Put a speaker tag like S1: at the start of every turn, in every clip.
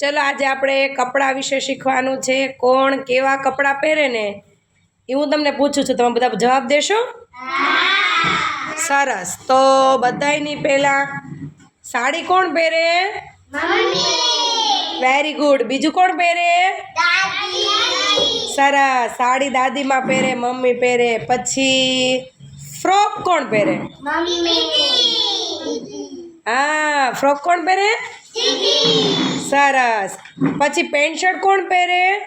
S1: ચલો આજે આપણે કપડાં વિશે શીખવાનું છે. કોણ કેવા કપડાં પહેરે ને એ હું તમને પૂછું છું. તમે બધા જવાબ દેશો? સરસ. તો બધાયની પહેલાં સાડી કોણ પહેરે? વેરી ગુડ બીજું કોણ પહેરે? સરસ. સાડી દાદીમાં પહેરે મમ્મી પહેરે. પછી ફ્રોક કોણ પહેરે? હા ફ્રોક કોણ પહેરે? સરસ. પછી પેન્ટ શર્ટ કોણ પહેરે?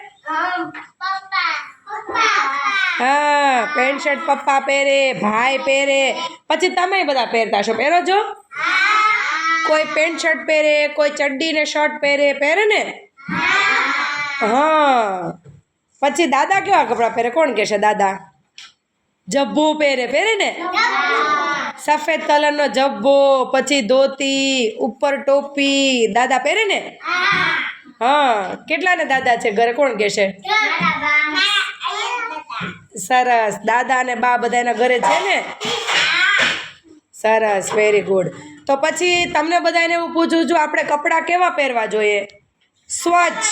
S1: હા, પેન્ટ શર્ટ પપ્પા પહેરે, ભાઈ પહેરે. પછી તમે બધા પહેરતા છો પહેરો છો કોઈ પેન્ટ શર્ટ પહેરે, કોઈ ચડ્ડી ને શર્ટ પહેરે. પહેરે ને? હા. પછી દાદા કેવા કપડાં પહેરે? કોણ કહેશે દાદા? જબ્બો પહેરે. પહેરે ને? સફેદ કલરનો જબ્બો, પછી ધોતી, ઉપર ટોપી. દાદા પહેરે ને? હા. કેટલાને દાદા છે? ઘરે કોણ કહેશે સરસ. દાદા અને બા બધા એના ઘરે છે ને? સરસ. વેરી ગુડ તો પછી તમને બધાને એવું પૂછું છું, આપણે કપડાં કેવા પહેરવા જોઈએ? સ્વચ્છ.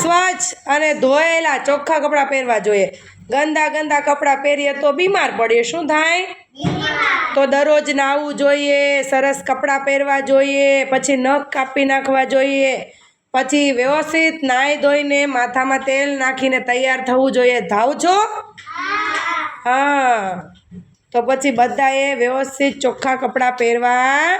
S1: સ્વચ્છ અને ધોયેલા ચોખ્ખા કપડાં પહેરવા જોઈએ. ગંદા ગંદા કપડાં પહેરીએ તો બીમાર પડીએ. શું થાય? તો દરરોજ નાહવું જોઈએ, સરસ કપડાં પહેરવા જોઈએ, પછી નખ કાપી નાખવા જોઈએ, પછી વ્યવસ્થિત નાહી ધોઈને માથામાં તેલ નાખીને તૈયાર થવું જોઈએ. ધાવ છો? હા. તો પછી બધાએ વ્યવસ્થિત ચોખ્ખા કપડાં પહેરવા